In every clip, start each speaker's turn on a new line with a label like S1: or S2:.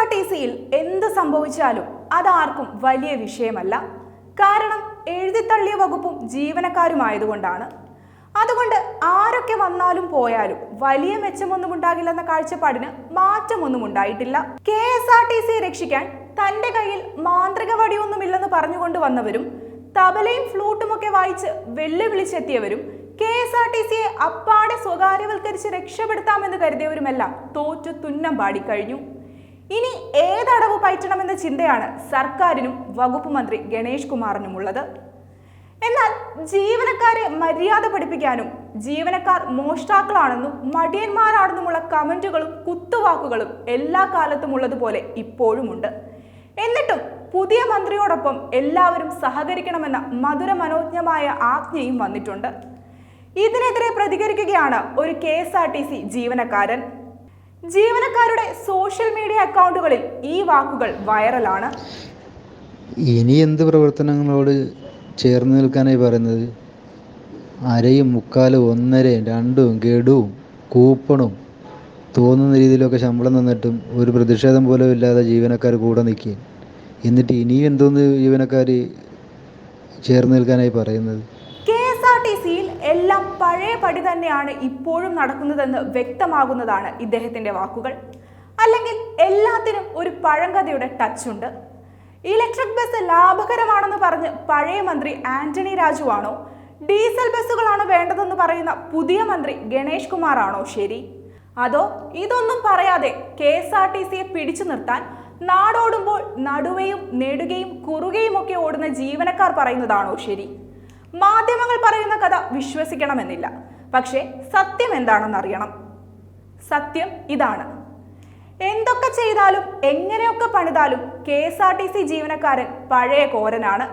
S1: R T സിയിൽ എന്ത് സംഭവിച്ചാലും അതാർക്കും വലിയ വിഷയമല്ല. കാരണം എഴുതിത്തള്ളിയ വകുപ്പും ജീവനക്കാരുമായതുകൊണ്ടാണ്. അതുകൊണ്ട് ആരൊക്കെ വന്നാലും പോയാലും വലിയ മെച്ചമൊന്നും ഉണ്ടാകില്ലെന്ന കാഴ്ചപ്പാടിന് മാറ്റമൊന്നും ഉണ്ടായിട്ടില്ല കെ എസ് ആർ ടി സിയെ രക്ഷിക്കാൻ തന്റെ കയ്യിൽ മാന്ത്രിക വടിയൊന്നുമില്ലെന്ന് പറഞ്ഞുകൊണ്ട് വന്നവരും തബലയും ഫ്ലൂട്ടുമൊക്കെ വായിച്ച് വെല്ലുവിളിച്ചെത്തിയവരും കെ എസ് ആർ ടി സിയെ അപ്പാടെ സ്വകാര്യവൽക്കരിച്ച് രക്ഷപ്പെടുത്താമെന്ന് കരുതിയവരുമെല്ലാം തോറ്റു തുന്നം പാടിക്കഴിഞ്ഞു. ഇനി ഏതടവ് പയറ്റണമെന്ന ചിന്തയാണ് സർക്കാരിനും വകുപ്പ് മന്ത്രി ഗണേഷ് കുമാറിനുമുള്ളത്. എന്നാൽ ജീവനക്കാരെ മര്യാദ പഠിപ്പിക്കാനും ജീവനക്കാർ മോഷ്ടാക്കളാണെന്നും മടിയന്മാരാണെന്നുമുള്ള കമന്റുകളും കുത്തുവാക്കുകളും എല്ലാ കാലത്തും ഉള്ളതുപോലെ ഇപ്പോഴുമുണ്ട്. എന്നിട്ടും പുതിയ മന്ത്രിയോടൊപ്പം എല്ലാവരും സഹകരിക്കണമെന്ന മധുര മനോജ്ഞമായ ആജ്ഞയും വന്നിട്ടുണ്ട്. ഇതിനെതിരെ പ്രതികരിക്കുകയാണ് ഒരു K S R T C ജീവനക്കാരൻ. ജീവനക്കാരുടെ സോഷ്യൽ മീഡിയ അക്കൗണ്ടുകളിൽ ഈ വാക്കുകൾ വൈറലാണ്.
S2: ഇനി എന്ത് പ്രവർത്തനങ്ങളോട് ചേർന്ന് നിൽക്കാനായി പറയുന്നത്? അരയും മുക്കാലും ഒന്നരയും രണ്ടും ഗഡുവും കൂപ്പണും തോന്നുന്ന രീതിയിലൊക്കെ ശമ്പളം തന്നിട്ടും ഒരു പ്രതിഷേധം പോലും ഇല്ലാതെ ജീവനക്കാർ കൂടെ നിൽക്കുകയും എന്നിട്ട് ഇനിയും എന്തോന്ന് ജീവനക്കാർ ചേർന്ന് നിൽക്കാനായി പറയുന്നത്
S1: കെ എസ് ആർ ടി സിയിൽ എല്ലാം പഴയ പടി തന്നെയാണ് ഇപ്പോഴും നടക്കുന്നതെന്ന് വ്യക്തമാകുന്നതാണ് ഇദ്ദേഹത്തിന്റെ വാക്കുകൾ. അല്ലെങ്കിൽ എല്ലാത്തിനും ഒരു പഴങ്കഥയുടെ ടച്ച് ഉണ്ട്. ഇലക്ട്രിക് ബസ് ലാഭകരമാണെന്ന് പറഞ്ഞ് പഴയ മന്ത്രി ആന്റണി രാജുവാണോ ഡീസൽ ബസ്സുകളാണ് വേണ്ടതെന്ന് പറയുന്ന പുതിയ മന്ത്രി ഗണേഷ് ആണോ ശരി? അതോ ഇതൊന്നും പറയാതെ കെ എസ് ആർ ടി സിയെ പിടിച്ചു നിർത്താൻ നാടോടുമ്പോൾ നടുവയും നെടുകയും കുറുകയും ഒക്കെ ഓടുന്ന ജീവനക്കാർ പറയുന്നതാണോ ശരി? മാധ്യമങ്ങൾ പറയുന്ന കഥ വിശ്വസിക്കണമെന്നില്ല. പക്ഷേ സത്യം എന്താണെന്ന് അറിയണം സത്യം ഇതാണ്. എന്തൊക്കെ ചെയ്താലും എങ്ങനെയൊക്കെ പണിതാലും K S R T C ജീവനക്കാരൻ പഴയ കോരനാണ്.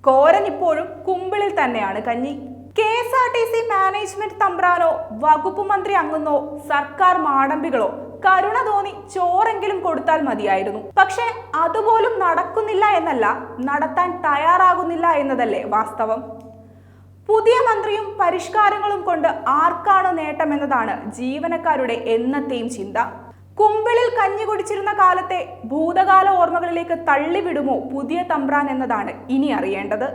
S1: കോരൻ ഇപ്പോഴും കുമ്പിളിൽ തന്നെയാണ് കഞ്ഞി. K S R T C management തമ്പ്രാനോ വകുപ്പ് മന്ത്രി അങ്ങുന്നോ സർക്കാർ മാടമ്പികളോ കരുണ തോന്നി ചോറെങ്കിലും കൊടുത്താൽ മതിയായിരുന്നു. പക്ഷെ അതുപോലും നടക്കുന്നില്ല എന്നല്ല നടത്താൻ തയ്യാറാകുന്നില്ല എന്നതല്ലേ വാസ്തവം. പുതിയ മന്ത്രിയും പരിഷ്കാരങ്ങളും കൊണ്ട് ആർക്കാണ് നേട്ടമെന്നതാണ് ജീവനക്കാരുടെ എന്നത്തെയും ചിന്ത. കുമ്പിളിൽ കഞ്ഞി കുടിച്ചിരുന്ന കാലത്തെ ഭൂതകാല ഓർമ്മകളിലേക്ക് തള്ളിവിടുമോ പുതിയ തമ്പ്രാൻ എന്നതാണ് ഇനി അറിയേണ്ടത്.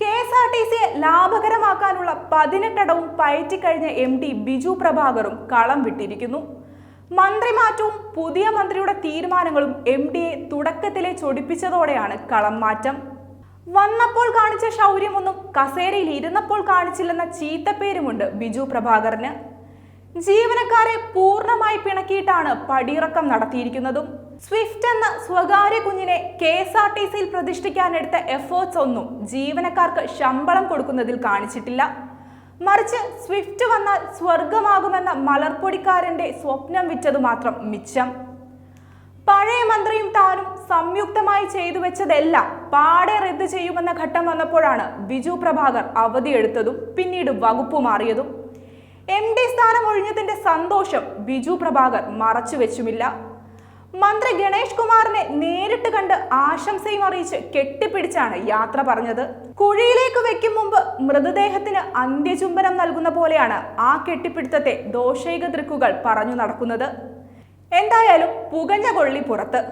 S1: കെ എസ് ആർ ടി സിയെ ലാഭകരമാക്കാനുള്ള പതിനെട്ടടവും പയറ്റിക്കഴിഞ്ഞ എം ഡി ബിജു പ്രഭാകറും കളം വിട്ടിരിക്കുന്നു. മന്ത്രിമാറ്റവും പുതിയ മന്ത്രിയുടെ തീരുമാനങ്ങളും എം ഡിയെ തുടക്കത്തിലെ ചൊടിപ്പിച്ചതോടെയാണ് കളം മാറ്റം. വന്നപ്പോൾ കാണിച്ച ശൗര്യമൊന്നും കസേരയിൽ ഇരുന്നപ്പോൾ കാണിച്ചില്ലെന്ന ചീത്തപ്പേരുമുണ്ട് ബിജു പ്രഭാകറിന്. ജീവനക്കാരെ പൂർണമായി പിണക്കിയിട്ടാണ് പടിയിറക്കം നടത്തിയിരിക്കുന്നതും. സ്വിഫ്റ്റ് എന്ന സ്വകാര്യ കുഞ്ഞിനെ കെ എസ് ആർ ടി സിയിൽ പ്രതിഷ്ഠിക്കാനെടുത്ത എഫേർട്സ് ഒന്നും ജീവനക്കാർക്ക് ശമ്പളം കൊടുക്കുന്നതിൽ കാണിച്ചിട്ടില്ല. മറിച്ച് സ്വിഫ്റ്റ് വന്നാൽ സ്വർഗമാകുമെന്ന മലർപ്പൊടിക്കാരന്റെ സ്വപ്നം വിറ്റത് മാത്രം മിച്ചം. പഴയ മന്ത്രിയും താനും സംയുക്തമായി ചെയ്തു വെച്ചതെല്ലാം പാടെ റദ്ദ് ചെയ്യുമെന്ന ഘട്ടം വന്നപ്പോഴാണ് ബിജു പ്രഭാകർ അവധിയെടുത്തതും പിന്നീട് വകുപ്പ് മാറിയതും. എം ഡി സ്ഥാനം ഒഴിഞ്ഞതിന്റെ സന്തോഷം ബിജു പ്രഭാകർ മറച്ചുവെച്ചുമില്ല. മന്ത്രി ഗണേഷ് കുമാറിനെ നേരിട്ട് കണ്ട് ആശംസയും അറിയിച്ച് കെട്ടിപ്പിടിച്ചാണ് യാത്ര പറഞ്ഞത്. കുഴിയിലേക്ക് വെക്കും മുമ്പ് മൃതദേഹത്തിന് അന്ത്യചുംബനം നൽകുന്ന പോലെയാണ് ആ കെട്ടിപ്പിടുത്തത്തെ ദോഷൈക ദൃക്കുകൾ പറഞ്ഞു നടക്കുന്നത്. എന്തായാലും പുകഞ്ഞ കൊള്ളി പുറത്ത്.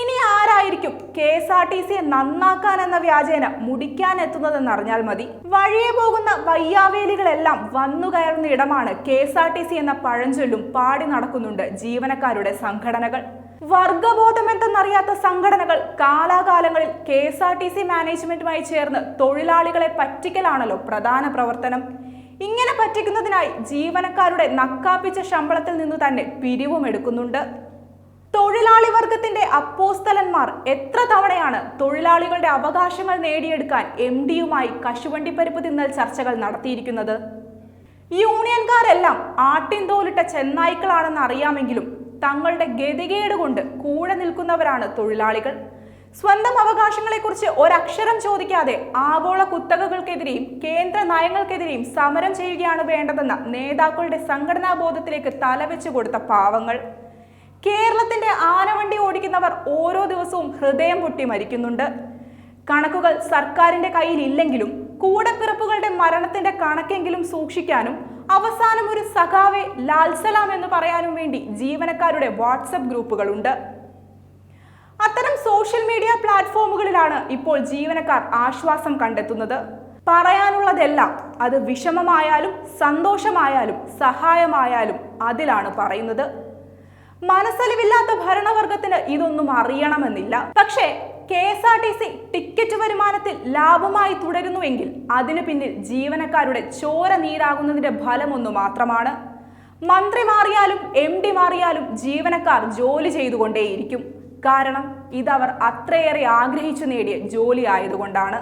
S1: ഇനി ആരായിരിക്കും കെ എസ് ആർ ടി സിയെ നന്നാക്കാൻ എന്ന വ്യാജേന മുടിക്കാൻ എത്തുന്നതെന്ന് അറിഞ്ഞാൽ മതി. വഴിയെ പോകുന്ന വയ്യാവേലികളെല്ലാം വന്നു കയറുന്ന ഇടമാണ് K S R T C എന്ന പഴഞ്ചൊല്ലും പാടി നടക്കുന്നുണ്ട് ജീവനക്കാരുടെ സംഘടനകൾ. വർഗബോധം എന്തെന്നറിയാത്ത സംഘടനകൾ കാലാകാലങ്ങളിൽ K S R T C മാനേജ്മെന്റുമായി ചേർന്ന് തൊഴിലാളികളെ പറ്റിക്കലാണല്ലോ പ്രധാന പ്രവർത്തനം. ഇങ്ങനെ പറ്റിക്കുന്നതിനായി ജീവനക്കാരുടെ നക്കാപ്പിച്ച ശമ്പളത്തിൽ നിന്ന് തന്നെ പിരിവും എടുക്കുന്നുണ്ട്. തൊഴിലാളി വർഗത്തിന്റെ അപ്പോസ്തലന്മാർ എത്ര തവണയാണ് തൊഴിലാളികളുടെ അവകാശങ്ങൾ നേടിയെടുക്കാൻ എം ഡിയുമായി കശുവണ്ടിപ്പരിപ്പ് തിന്നൽ ചർച്ചകൾ നടത്തിയിരിക്കുന്നത്? യൂണിയൻകാരെല്ലാം ആട്ടിൻതോലിട്ട ചെന്നായ്ക്കളാണെന്ന് അറിയാമെങ്കിലും തങ്ങളുടെ ഗതികേട് കൊണ്ട് കൂടെ നിൽക്കുന്നവരാണ് തൊഴിലാളികൾ. സ്വന്തം അവകാശങ്ങളെക്കുറിച്ച് ഒരക്ഷരം ചോദിക്കാതെ ആഗോള കുത്തകകൾക്കെതിരെയും കേന്ദ്ര നയങ്ങൾക്കെതിരെയും സമരം ചെയ്യുകയാണ് വേണ്ടതെന്ന നേതാക്കളുടെ സംഘടനാ ബോധത്തിലേക്ക് തലവെച്ചു കൊടുത്ത പാവങ്ങൾ. കേരളത്തിന്റെ ആനവണ്ടി ഓടിക്കുന്നവർ ഓരോ ദിവസവും ഹൃദയം പൊട്ടി മരിക്കുന്നുണ്ട്. കണക്കുകൾ സർക്കാരിന്റെ കയ്യിൽ ഇല്ലെങ്കിലും കൂടപ്പിറപ്പുകളുടെ മരണത്തിന്റെ കണക്കെങ്കിലും സൂക്ഷിക്കാനും അവസാനം ഒരു സഖാവെ ലാൽസലാം എന്ന് പറയാനും വേണ്ടി ജീവനക്കാരുടെ വാട്സപ്പ് ഗ്രൂപ്പുകളുണ്ട്. അത്തരം സോഷ്യൽ മീഡിയ പ്ലാറ്റ്ഫോമുകളിലാണ് ഇപ്പോൾ ജീവനക്കാർ ആശ്വാസം കണ്ടെത്തുന്നത്. പറയാനുള്ളതെല്ലാം അത് വിഷമമായാലും സന്തോഷമായാലും സഹായമായാലും അതിലാണ് പറയുന്നത്. മനസ്സലിവില്ലാത്ത ഭരണവർഗത്തിന് ഇതൊന്നും അറിയണമെന്നില്ല. പക്ഷേ K S R T C ticket വരുമാനത്തിൽ ലാഭമായി തുടരുന്നുവെങ്കിൽ അതിനു പിന്നിൽ ജീവനക്കാരുടെ ചോര നീരാകുന്നതിന്റെ ഫലമൊന്നു മാത്രമാണ്. മന്ത്രി മാറിയാലും എം ഡി മാറിയാലും ജീവനക്കാർ ജോലി ചെയ്തുകൊണ്ടേയിരിക്കും. കാരണം ഇതവർ അത്രയേറെ ആഗ്രഹിച്ചു നേടിയ ജോലി ആയതുകൊണ്ടാണ്.